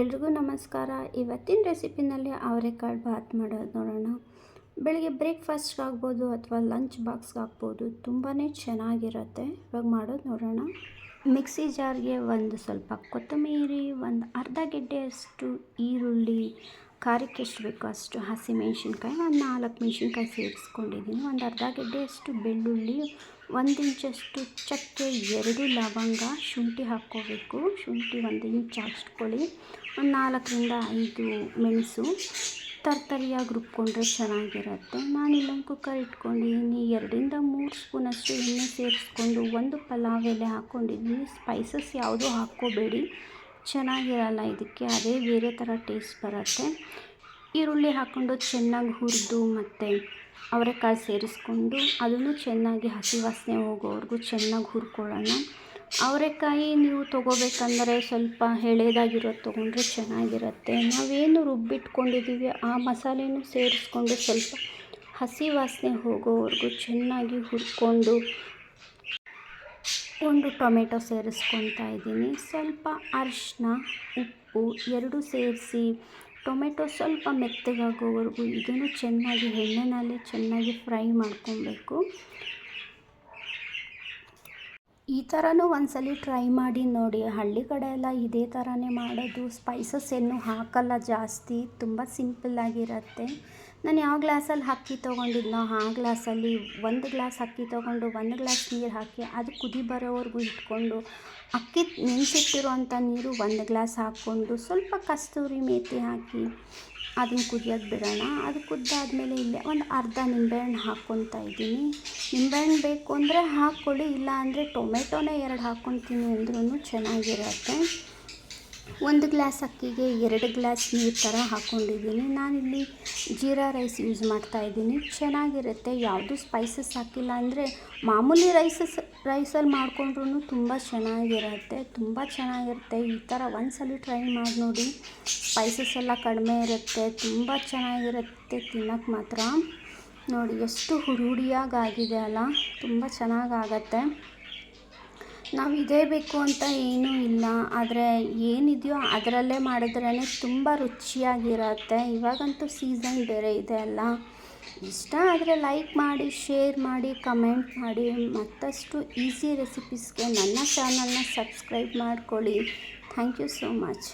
ಎಲ್ರಿಗೂ ನಮಸ್ಕಾರ. ಇವತ್ತಿನ ರೆಸಿಪಿನಲ್ಲಿ ಅವರೆಕಾಳು ಬಾತ್ ಮಾಡೋದು ನೋಡೋಣ. ಬೆಳಿಗ್ಗೆ ಬ್ರೇಕ್ಫಾಸ್ಟ್ ಆಗ್ಬೋದು ಅಥವಾ ಲಂಚ್ ಬಾಕ್ಸ್ಗೆ ಆಗ್ಬೋದು ತುಂಬಾ ಚೆನ್ನಾಗಿರುತ್ತೆ. ಇವಾಗ ಮಾಡೋದು ನೋಡೋಣ. ಮಿಕ್ಸಿ ಜಾರ್ಗೆ ಒಂದು ಸ್ವಲ್ಪ ಕೊತ್ತಂಬರಿ, ಒಂದು ಅರ್ಧ ಗೆಡ್ಡೆಯಷ್ಟು ಈರುಳ್ಳಿ, ಖಾರಕ್ಕೆ ಎಷ್ಟು ಬೇಕೋ ಅಷ್ಟು ಹಸಿಮೆಣ್ಸಿನ್ಕಾಯಿ, ಒಂದು ನಾಲ್ಕು ಮೆಣಸಿನ್ಕಾಯಿ ಸೇರಿಸ್ಕೊಂಡಿದ್ದೀನಿ. ಒಂದು ಅರ್ಧ ಗೆಡ್ಡೆಯಷ್ಟು ಬೆಳ್ಳುಳ್ಳಿ, ಒಂದು ಇಂಚಷ್ಟು ಚಕ್ಕೆ, ಎರಡು ಲವಂಗ ಶುಂಠಿ ಹಾಕ್ಕೋಬೇಕು. ಶುಂಠಿ ಒಂದು ಇಂಚ್ ಹಾಕ್ಸ್ಕೊಳ್ಳಿ. ಒಂದು ನಾಲ್ಕರಿಂದ ಐದು ಮೆಣಸು ತರ್ತರಿಯಾಗಿ ರುಬ್ಕೊಂಡ್ರೆ ಚೆನ್ನಾಗಿರುತ್ತೆ. ನಾನು ಇಲ್ಲೊಂದು ಕುಕ್ಕರ್ ಇಟ್ಕೊಂಡಿದ್ದೀನಿ ಎರಡರಿಂದ ಮೂರು ಸ್ಪೂನಷ್ಟು ಎಣ್ಣೆ ಸೇರಿಸ್ಕೊಂಡು ಒಂದು ಪಲಾವ್ ಎಲೆ ಹಾಕ್ಕೊಂಡಿದ್ದೀನಿ ಸ್ಪೈಸಸ್ ಯಾವುದೂ ಹಾಕ್ಕೋಬೇಡಿ. ಚೆನ್ನಾಗಿರಲ್ಲ ಇದಕ್ಕೆ, ಅದೇ ಬೇರೆ ಥರ ಟೇಸ್ಟ್ ಬರುತ್ತೆ. ಈರುಳ್ಳಿ ಹಾಕ್ಕೊಂಡು ಚೆನ್ನಾಗಿ ಹುರಿದು ಮತ್ತು ಅವರೆಕಾಳು ಸೇರಿಸ್ಕೊಂಡು ಅದನ್ನು ಚೆನ್ನಾಗಿ ಹಸಿ ವಾಸನೆ ಹೋಗೋವರೆಗೂ ಚೆನ್ನಾಗಿ ಹುರ್ಕೊಳ್ಳೋಣ. ಅವರೆಕಾಯಿ ನೀವು ತೊಗೋಬೇಕಂದ್ರೆ ಸ್ವಲ್ಪ ಎಳೆದಾಗಿರೋದು ತೊಗೊಂಡ್ರೆ ಚೆನ್ನಾಗಿರುತ್ತೆ. ನಾವೇನು ರುಬ್ಬಿಟ್ಕೊಂಡಿದ್ದೀವಿ, ಆ ಮಸಾಲೆನೂ ಸೇರಿಸ್ಕೊಂಡು ಸ್ವಲ್ಪ ಹಸಿ ವಾಸನೆ ಹೋಗೋವರೆಗೂ ಚೆನ್ನಾಗಿ ಹುರ್ಕೊಂಡು ಒಂದು ಟೊಮೆಟೊ ಸೇರಿಸ್ಕೊತಾ ಇದ್ದೀನಿ. ಸ್ವಲ್ಪ ಅರಿಶಿನ ಉಪ್ಪು ಎರಡು ಸೇರಿಸಿ ಟೊಮೆಟೊ ಸ್ವಲ್ಪ ಮೆತ್ತಗಾಗೋವರೆಗೂ ಇದನ್ನು ಚೆನ್ನಾಗಿ ಎಣ್ಣೆನಲ್ಲಿ ಚೆನ್ನಾಗಿ ಫ್ರೈ ಮಾಡ್ಕೊಬೇಕು. ಈ ಥರನೂ ಒಂದ್ಸಲ ಟ್ರೈ ಮಾಡಿ ನೋಡಿ. ಹಳ್ಳಿ ಕಡೆ ಎಲ್ಲ ಇದೇ ಥರನೇ ಮಾಡೋದು. ಸ್ಪೈಸಸ್ ಏನು ಹಾಕಲ್ಲ ಜಾಸ್ತಿ. ತುಂಬ ಸಿಂಪಲ್ಲಾಗಿರುತ್ತೆ ನಾನು ಯಾವ ಗ್ಲಾಸಲ್ಲಿ ಅಕ್ಕಿ ತೊಗೊಂಡಿದ್ನೋ ಆ ಗ್ಲಾಸಲ್ಲಿ ಒಂದು ಗ್ಲಾಸ್ ಅಕ್ಕಿ ತೊಗೊಂಡು, ಒಂದು ಗ್ಲಾಸ್ ನೀರು ಹಾಕಿ, ಅದು ಕುದಿ ಬರೋವರೆಗೂ ಇಟ್ಕೊಂಡು, ಅಕ್ಕಿ ನೆನೆಸಿಟ್ಟಿರೋಂಥ ನೀರು ಒಂದು ಗ್ಲಾಸ್ ಹಾಕ್ಕೊಂಡು, ಸ್ವಲ್ಪ ಕಸ್ತೂರಿ ಮೇಥಿ ಹಾಕಿ ಅದನ್ನು ಕುದಿಯೋದು ಬಿಡೋಣ. ಅದು ಕುದ್ದಾದಮೇಲೆ ಇಲ್ಲೇ ಒಂದು ಅರ್ಧ ನಿಂಬೆಹಣ್ಣು ಹಾಕ್ಕೊತಾ ಇದ್ದೀನಿ. ನಿಂಬೆಹಣ್ಣು ಬೇಕು ಅಂದರೆ ಹಾಕ್ಕೊಳ್ಳಿ ಇಲ್ಲ ಅಂದರೆ ಟೊಮೆಟೊನೇ ಎರಡು ಹಾಕ್ಕೊತೀನಿ ಅಂದ್ರೂ ಚೆನ್ನಾಗಿರುತ್ತೆ. ಒಂದು ಗ್ಲಾಸ್ ಅಕ್ಕಿಗೆ ಎರಡು ಗ್ಲಾಸ್ ನೀರು ಥರ ಹಾಕ್ಕೊಂಡಿದ್ದೀನಿ ನಾನಿಲ್ಲಿ ಜೀರಾ ರೈಸ್ ಯೂಸ್ ಮಾಡ್ತಾಯಿದ್ದೀನಿ ಚೆನ್ನಾಗಿರುತ್ತೆ. ಯಾವುದು ಸ್ಪೈಸಸ್ ಹಾಕಿಲ್ಲ ಅಂದರೆ ಮಾಮೂಲಿ ರೈಸಸ್ ರೈಸಲ್ಲಿ ಮಾಡಿಕೊಂಡ್ರೂ ತುಂಬ ಚೆನ್ನಾಗಿರುತ್ತೆ. ತುಂಬ ಚೆನ್ನಾಗಿರುತ್ತೆ. ಈ ಥರ ಒಂದ್ಸಲ ಟ್ರೈ ಮಾಡಿ ನೋಡಿ. ಸ್ಪೈಸಸ್ ಎಲ್ಲ ಕಡಿಮೆ ಇರುತ್ತೆ. ತುಂಬ ಚೆನ್ನಾಗಿರುತ್ತೆ ತಿನ್ನೋಕ್ಕೆ ಮಾತ್ರ. ನೋಡಿ, ಎಷ್ಟು ಹುರುಡಿಯಾಗಿ ಆಗಿದೆ ಅಲ್ಲ. ತುಂಬ ಚೆನ್ನಾಗಾಗತ್ತೆ. ನಾವು ಇದೇ ಬೇಕು ಅಂತ ಏನೂ ಇಲ್ಲ. ಆದರೆ ಏನಿದೆಯೋ ಅದರಲ್ಲೇ ಮಾಡಿದ್ರೇ ತುಂಬ ರುಚಿಯಾಗಿರತ್ತೆ. ಇವಾಗಂತೂ ಸೀಸನ್ ಬೇರೆ ಇದೆ ಅಲ್ಲ. ಇಷ್ಟ ಆದರೆ ಲೈಕ್ ಮಾಡಿ ಶೇರ್ ಮಾಡಿ ಕಮೆಂಟ್ ಮಾಡಿ. ಮತ್ತಷ್ಟು ಈಸಿ ರೆಸಿಪೀಸ್ಗೆ ನನ್ನ ಚಾನಲ್ನ ಸಬ್ಸ್ಕ್ರೈಬ್ ಮಾಡ್ಕೊಳ್ಳಿ. Thank you so much